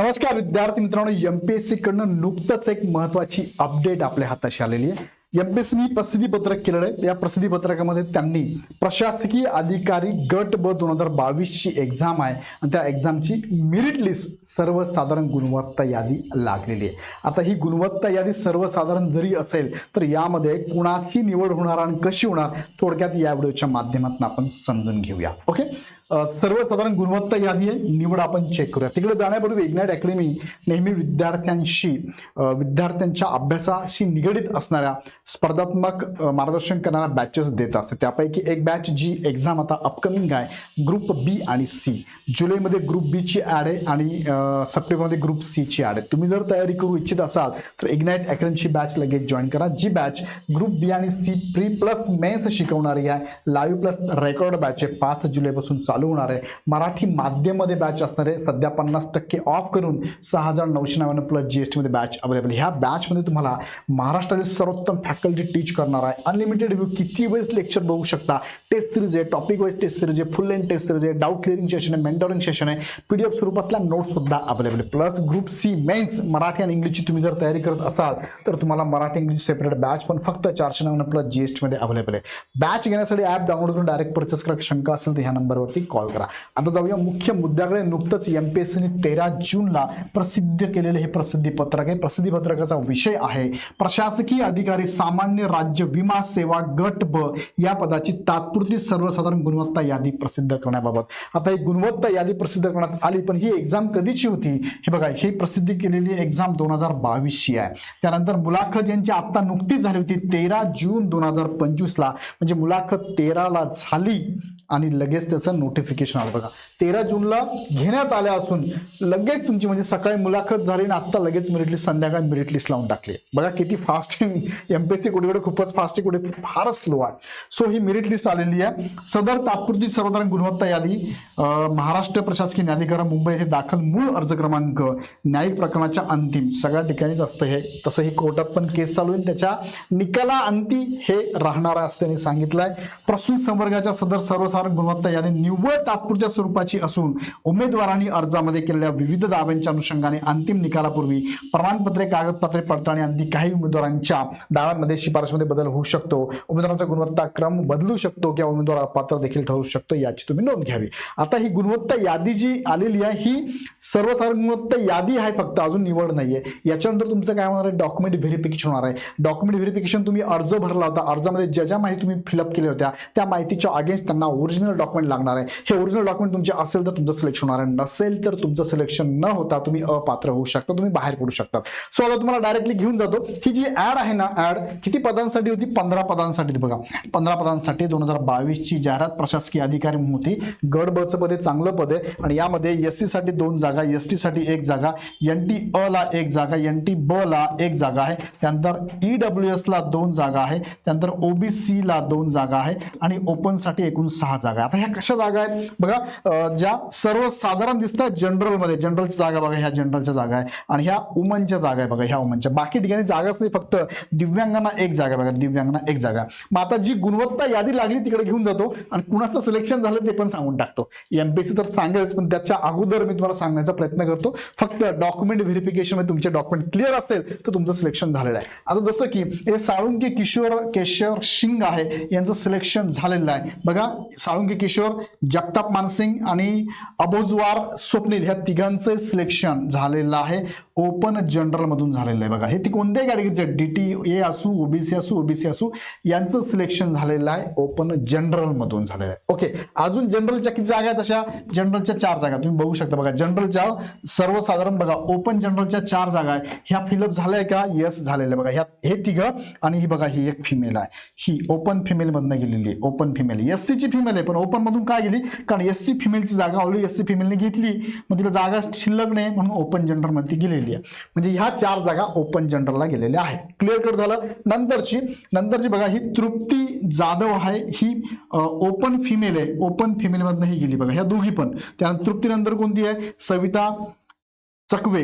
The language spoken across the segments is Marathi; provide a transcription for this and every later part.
नमस्कार विद्यार्थी मित्रांनो एमपीएससी कडनं नुकतंच एक महत्वाची अपडेट आपल्या हाताशी आलेली आहे. एमपीएससीनी प्रसिद्धी पत्रक केलेलं आहे. या प्रसिद्धी पत्रकामध्ये त्यांनी प्रशासकीय अधिकारी गट ब दोन हजार बावीसची एक्झाम आहे आणि त्या एक्झामची मेरिट लिस्ट सर्वसाधारण गुणवत्ता यादी लागलेली आहे. आता ही गुणवत्ता यादी सर्वसाधारण जरी असेल तर यामध्ये कुणाची निवड होणार आणि कशी होणार थोडक्यात या व्हिडिओच्या माध्यमातून आपण समजून घेऊया. ओके? सर्वसाधारण गुणवत्ता यादी आहे. निवड आपण चेक करूया. तिकडे जाण्यापूर्वी इग्नाइट अकॅडमी नेहमी विद्यार्थ्यांशी विद्यार्थ्यांच्या अभ्यासाशी निगडीत असणाऱ्या स्पर्धात्मक मार्गदर्शन करणाऱ्या बॅचेस देत असते. त्यापैकी एक बॅच जी एक्झाम आता अपकमिंग आहे ग्रुप बी आणि सी जुलैमध्ये ग्रुप बी ची ॲड आहे आणि सप्टेंबरमध्ये ग्रुप सी ची ॲड आहे. तुम्ही जर तयारी करू इच्छित असाल तर इग्नाइट अकॅडमीची बॅच लगेच जॉईन करा. जी बॅच ग्रुप बी आणि सी प्री प्लस मेन्स शिकवणारी आहे लाईव्ह प्लस रेकॉर्ड बॅच आहे. पाच जुलैपासून चालू होणार आहे. मराठी माध्यममध्ये बॅच असणार आहे. सध्या पन्नास टक्के ऑफ करून सहा हजार नऊशे नव्याण्णव प्लस जी एस टीमध्ये बॅच अवेलेबल ह्या बॅचमध्ये तुम्हाला महाराष्ट्रातील सर्वोत्तम फॅकल्टी टीच करणार आहे. अनलिमिटेड व्ह्यू किती वेळेस लेक्चर बघू शकता? टेस्ट सिरीज आहे टॉपिक वाईज टेस्ट सिरीज आहे फुल लेन टेस्ट सिरीज आहे डाऊट क्लिअरिंग सेशन आहे मेंटोरिंग सेशन आहे. पी डी एफ स्वरूपातल्या नोट्ससुद्धा अवेलेबल आहे. Plus group C mains Marathi आणि इंग्लिशची तुम्ही जर तयारी करत असाल तर तुम्हाला मराठी इंग्लिश सेपरेट बॅच पण फक्त चारशे नव्याण्णव प्लस जी एस टीमध्ये अवेलेबल आहे. बॅच घेण्यासाठी ॲप डाउनलोड करून डायरेक्ट परचेस करा. शंका असेल तर ह्या नंबरवरती कॉल करा. आता जाऊया मुख्य मुद्द्याकडे. नुकतंच एमपीएससीने तेरा जूनला प्रसिद्ध केलेले हे प्रसिद्धी पत्रक आहे. प्रसिद्धी पत्रकाचा विषय आहे प्रशासकीय अधिकारी सामान्य राज्य विमा सेवा गट ब या पदाची तात्पुरती सर्वसाधारण गुणवत्ता यादी प्रसिद्ध करण्याबाबत. आता ही गुणवत्ता यादी प्रसिद्ध करण्यात आली पण ही एक्झाम कधीची होती? हे बघा ही प्रसिद्धी केलेली एक्झाम दोन हजार बावीसची आहे. त्यानंतर मुलाखत ज्यांची आता नुकतीच झाली होती तेरा जून दोन हजार पंचवीसला. म्हणजे मुलाखत तेराला झाली. आणि लगेच त्याचं नोटिफिकेशन आलं. बघा तेरा जूनला घेण्यात आल्या असून लगेच तुमची म्हणजे सकाळी मुलाखत झाली आणि आत्ता लगेच मेरिट लिस्ट संध्याकाळी मेरिट लिस्ट लावून टाकली. बघा किती फास्ट एमपीएससी कुठे कुठे खूपच फास्ट आहे कुठे फारच स्लो आहे. सो ही मेरिट लिस्ट आलेली आहे. सदर तात्पुरती सर्वसाधारण गुणवत्ता यादी महाराष्ट्र प्रशासकीय न्यायाधिकरण मुंबई येथे दाखल मूळ अर्ज क्रमांक न्यायिक प्रकरणाच्या अंतिम. सगळ्या ठिकाणीच असतं हे. तसं ही कोर्टात पण केस चालू आहे. त्याच्या निकाला अंती हे राहणार आहे असं त्यांनी सांगितलंय. प्रस्तुत संवर्गाच्या सदर सर्वसाधारण गुणवत्ता यादी निव्वळ तात्पुरत्या स्वरूपाची असून उमेदवारांनी अर्जामध्ये केलेल्या विविध दाव्यांच्या अनुषंगाने अंतिम निकालापूर्वी प्रमाणपत्रे कागदपत्रे पडताळणी आणि काही उमेदवारांच्या दाव्यांमध्ये शिफारसमध्ये बदल होऊ शकतो. उमेदवारांचा गुणवत्ता क्रम बदलू शकतो किंवा उमेदवार अपात्र देखील ठरू शकतो याची तुम्ही नोंद घ्यावी. आता ही गुणवत्ता यादी जी आलेली आहे ही सर्वसाधारण गुणवत्ता यादी आहे फक्त अजून निवड नाहीये. याच्यानंतर तुमचं काय होणार आहे? डॉक्युमेंट व्हेरिफिकेशन होणार आहे. डॉक्युमेंट व्हेरिफिकेशन तुम्ही अर्ज भरला होता. अर्जामध्ये ज्या ज्या माहिती तुम्ही फिलअप केल्या होत्या त्या माहितीच्या अगेन्स्ट त्यांना ओरिजिनल डॉक्युमेंट लागणार आहे. हे ओरिजिनल डॉक्युमेंट तुमचे असेल तर तुमचं सिलेक्शन होणार आहे. नसेल तर तुमचं सिलेक्शन न होता तुम्ही अपात्र होऊ शकता. तुम्ही बाहेर पडू शकता. सो आता तुम्हाला डायरेक्टली घेऊन जातो. ही जी ऍड आहे ना ऍड किती पदांसाठी होती? पंधरा पदांसाठी बघा. पंधरा पदांसाठी दोन हजार बावीसची जाहिरात प्रशासकीय अधिकारी म्हणून होती. गड बचं पद हे चांगलं पद आहे. आणि यामध्ये एससी साठी दोन जागा एसटी साठी एक जागा एन टी अ ला एक जागा एन टी ब ला एक जागा आहे. त्यानंतर ई डब्ल्यू एस ला दोन जागा आहे. त्यानंतर ओबीसी ला दोन जागा आहे. आणि ओपनसाठी एकूण सहा जागा आता ह्या कशा जागा आहेत? बघा ज्या सर्वसाधारण दिसतात जनरलमध्ये जनरलची जागा बघा ह्या जनरलच्या जागा आहे. आणि ह्या उमनच्या जागा आहे बघा ह्या उमनच्या. बाकी ठिकाणी जागाच नाही फक्त दिव्यांगांना एक जागा बघा दिव्यांगांना एक जागा. मग आता जी गुणवत्ता यादी लागली तिकडे घेऊन जातो आणि कुणाचं सिलेक्शन झालं ते पण सांगून टाकतो. एमपीसी तर सांगेलच पण त्याच्या अगोदर मी तुम्हाला सांगण्याचा प्रयत्न करतो. फक्त डॉक्युमेंट व्हेरिफिकेशनमध्ये तुमचे डॉक्युमेंट क्लिअर असेल तर तुमचं सिलेक्शन झालेलं आहे. आता जसं की हे साळुंके किशोर केशवर सिंग आहे यांचं सिलेक्शन झालेलं आहे. बघा साळुंकी किशोर जगताप मानसिंग आणि अबोजवार स्वप्नील ह्या तिघांचं सिलेक्शन झालेलं आहे. ओपन जनरलमधून झालेलं आहे बघा. हे ती कोणत्याही कॅटेगरीचे डी टी ए असू ओबीसी असू ओबीसी असू यांचं सिलेक्शन झालेलं आहे. ओपन जनरलमधून झालेलं आहे. ओके अजून जनरलच्या किती जागा आहेत अशा? जनरलच्या चार जागा तुम्ही बघू शकता बघा. जनरलच्या सर्वसाधारण बघा. ओपन जनरलच्या चार जागा आहे ह्या फिलअप झाल्या का? येस झालेल्या बघा. ह्या हे तिघं आणि ही बघा ही एक फिमेल आहे. ही ओपन फिमेल मधनं गेलेली आहे. ओपन फिमेल एस ची फिमेल आहे पण ओपन मधून काय गेली? कारण एस सी फिमेलची जागा ऑलरेडी एस सी फिमेलने घेतली. मग तिला जागा शिल्लक नाही म्हणून ओपन जनरलमध्ये ती गेलेली आहे. म्हणजे ह्या चार जागा ओपन जनरलला गेलेल्या आहेत. क्लिअर कट झालं. नंतरची नंतरची बघा ही तृप्ती जाधव आहे. ही ओपन फिमेल आहे. ओपन फिमेल ही गेली बघा. ह्या दोघी पण. त्यानंतर तृप्तीनंतर कोणती आहे? सविता चकवे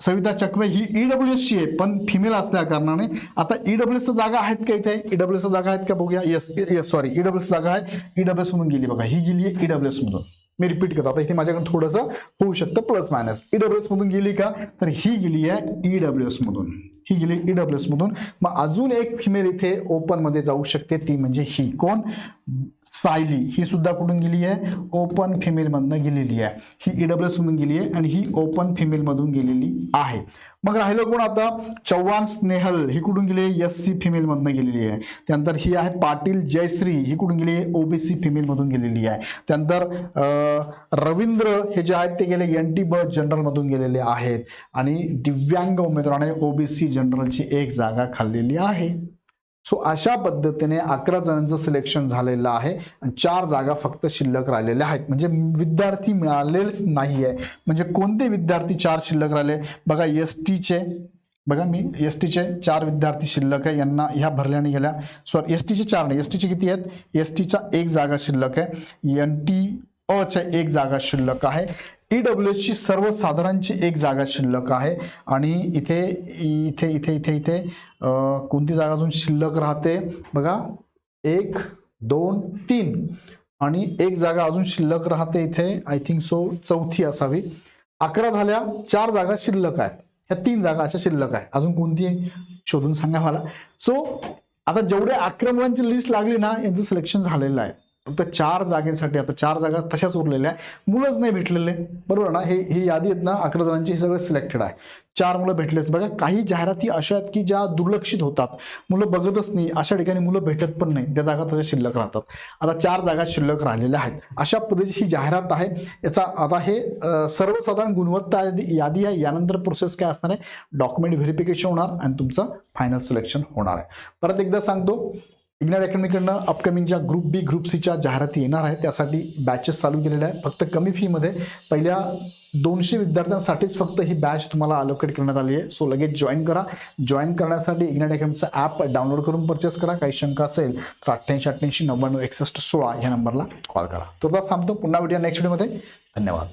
सविता चकवे ही ईडब्ल्यू एस ची आहे पण फिमेल असल्या कारणाने. आता ईडब्ल्यू एस जागा आहेत का इथे? ईडब्ल्यू एस जागा आहेत का बघूया. Yes yes sorry EWS जागा आहे. ईडब्ल्यू एस म्हणून गेली बघा. ही गेली आहे ईडब्ल्यू एस मधून. मी रिपीट करतो. आता इथे माझ्याकडे थोडंसं होऊ शकतं प्लस मायनस ईडब्ल्यू एस मधून गेली का? तर ही गेली आहे ईडब्ल्यू एस मधून. ही गेली ईडब्ल्यू एस मधून. मग अजून एक फिमेल इथे ओपनमध्ये जाऊ शकते. ती म्हणजे ही. कोण? सायली ही सुद्धा कुठून गेली आहे? ओपन फिमेलमधनं गेलेली आहे. ही ईडब्ल्यू एस मधून गेली आहे आणि ही ओपन फिमेलमधून गेलेली आहे. मग राहिलं कोण आता? चव्हाण स्नेहल ही कुठून गेली आहे? एस सी फिमेलमधनं गेलेली आहे. त्यानंतर ही आहे पाटील जयश्री ही कुठून गेली आहे? ओबीसी फिमेलमधून गेलेली आहे. त्यानंतर रवींद्र हे जे आहेत ते गेले एन टी बर्थ जनरलमधून गेलेले आहेत. आणि दिव्यांग उमेदवाराने ओबीसी जनरलची एक जागा खाल्लेली आहे. सो अशा पद्धतीने अकरा जणांचं सिलेक्शन झालेलं आहे. आणि चार जागा फक्त शिल्लक राहिलेल्या आहेत. म्हणजे विद्यार्थी मिळालेच आहे म्हणजे कोणते विद्यार्थी चार शिल्लक राहिले? बघा एस टीचे बघा मी एस टीचे चार विद्यार्थी शिल्लक आहे. यांना ह्या भरल्या गेल्या. सॉरी एस टीचे चार नाही. एस टीचे किती आहेत? एस टीचा एक जागा शिल्लक आहे. एन टी अच्या एक जागा शिल्लक आहे. ई डब्ल्यू एसची सर्वसाधारणची एक जागा शिल्लक आहे. आणि इथे इथे इथे इथे इथे कोणती जागा अजून शिल्लक राहते? बघा एक दोन तीन. आणि एक जागा अजून शिल्लक राहते इथे. आय थिंक सो चौथी असावी. अकरा झाल्या चार जागा शिल्लक आहेत. ह्या तीन जागा अशा शिल्लक आहे अजून कोणती आहे? शोधून सांगा मला. सो आता जेवढे अकरा मुलांची लिस्ट लागली ना यांचं सिलेक्शन झालेलं आहे. फक्त चार जागेसाठी आता चार जागा तशाच उरलेल्या आहे मुलंच नाही भेटलेले. बरोबर ना? हे ही यादी आहेत ना अकरा जणांची हे सगळं सिलेक्टेड आहे. चार मुलं भेटलेच. बघा काही जाहिराती अशा आहेत की ज्या दुर्लक्षित होतात. मुलं बघतच नाही. अशा ठिकाणी मुलं भेटत पण नाही. त्या जागा तशा शिल्लक राहतात. आता चार जागा शिल्लक राहिलेल्या आहेत. अशा पद्धतीची ही जाहिरात आहे. याचा आता हे सर्वसाधारण गुणवत्ता यादी यादी आहे. यानंतर प्रोसेस काय असणार आहे? डॉक्युमेंट व्हेरिफिकेशन होणार आणि तुमचं फायनल सिलेक्शन होणार आहे. परत एकदा सांगतो. इग्नार अकॅडमीकडनं अपकमिंगच्या ग्रुप बी ग्रुप सीच्या जाहिराती येणार आहेत त्यासाठी बॅचेस चालू केलेल्या आहेत. फक्त कमी फीमध्ये पहिल्या दोनशे विद्यार्थ्यांसाठीच फक्त ही बॅच तुम्हाला अलोकेट करण्यात आली आहे. सो लगेच जॉईन करा. जॉईन करण्यासाठी इग्नाट अकॅडमीचं ॲप डाउनलोड करून परचेस करा. काही शंका असेल तर अठ्ठ्याऐंशी अठ्ठ्याऐंशी नव्याण्णव एकसष्ट सोळा या नंबरला कॉल करा. तर थांबतो. पुन्हा भेटूया नेक्स्ट व्हिडिओमध्ये धन्यवाद.